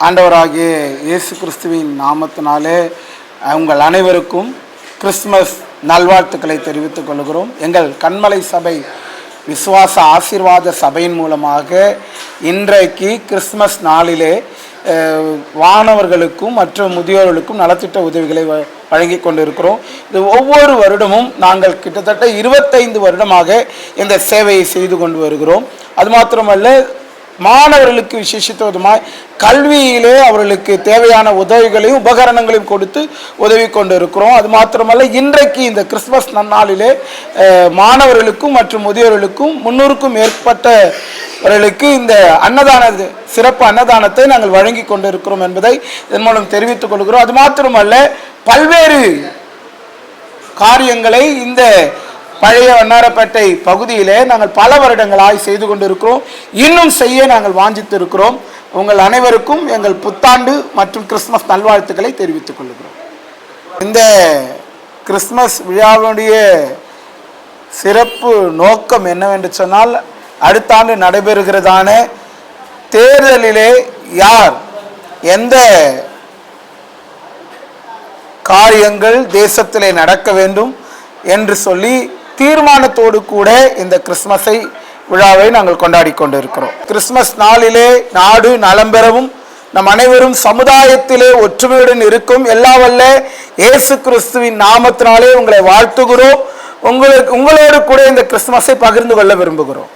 ஆண்டவராகிய இயேசு கிறிஸ்துவின் நாமத்தினாலே உங்கள் அனைவருக்கும் கிறிஸ்துமஸ் நல்வாழ்த்துக்களை தெரிவித்துக் கொள்கிறோம். எங்கள் கண்மலை சபை விசுவாச ஆசீர்வாத சபையின் மூலமாக இன்றைக்கு கிறிஸ்துமஸ் நாளிலே வானவர்களுக்கும் மற்றும் முதியோர்களுக்கும் நலத்திட்ட உதவிகளை வ- வழங்கி கொண்டிருக்கிறோம். இது ஒவ்வொரு வருடமும் நாங்கள் கிட்டத்தட்ட இருபத்தைந்து வருடமாக இந்த சேவையை செய்து கொண்டு வருகிறோம். அது மாத்திரமல்ல மாணவர்களுக்கு விசேஷித்ததுமாய் கல்வியிலே அவர்களுக்கு தேவையான உதவிகளையும் உபகரணங்களையும் கொடுத்து உதவி கொண்டு இருக்கிறோம் அது மாத்திரமல்ல இன்றைக்கு இந்த கிறிஸ்துமஸ் நன்னாளிலே மாணவர்களுக்கும் மற்றும் முதியோர்களுக்கும் முன்னூறுக்கும் மேற்பட்டவர்களுக்கு இந்த அன்னதான சிறப்பு அன்னதானத்தை நாங்கள் வழங்கி கொண்டு இருக்கிறோம் என்பதை இதன் மூலம் தெரிவித்துக் கொள்கிறோம். அது மாத்திரமல்ல பல்வேறு காரியங்களை இந்த பழைய வண்ணாரப்பேட்டை பகுதியிலே நாங்கள் பல வருடங்களாய் செய்து கொண்டிருக்கிறோம். இன்னும் செய்ய நாங்கள் வாஞ்சித்து இருக்கிறோம் உங்கள் அனைவருக்கும் எங்கள் புத்தாண்டு மற்றும் கிறிஸ்துமஸ் நல்வாழ்த்துக்களை தெரிவித்துக் கொள்கிறோம். இந்த கிறிஸ்துமஸ் விழாவுடைய சிறப்பு நோக்கம் என்னவென்று சொன்னால் அடுத்த ஆண்டு நடைபெறுகிறதான தேர்தலிலே யார் எந்த காரியங்கள் தேசத்திலே நடக்க வேண்டும் என்று சொல்லி தீர்மானத்தோடு கூட இந்த கிறிஸ்மஸை விழாவை நாங்கள் கொண்டாடி கொண்டிருக்கிறோம். கிறிஸ்மஸ் நாளிலே நாடு நலம் பெறவும் நம் அனைவரும் சமுதாயத்திலே ஒற்றுமையுடன் இருக்கும். எல்லா வல்ல இயேசு கிறிஸ்துவின் நாமத்தினாலே உங்களை வாழ்த்துகிறோம். உங்களுக்கு உங்களோடு கூட இந்த கிறிஸ்துமஸை பகிர்ந்து கொள்ள விரும்புகிறோம்.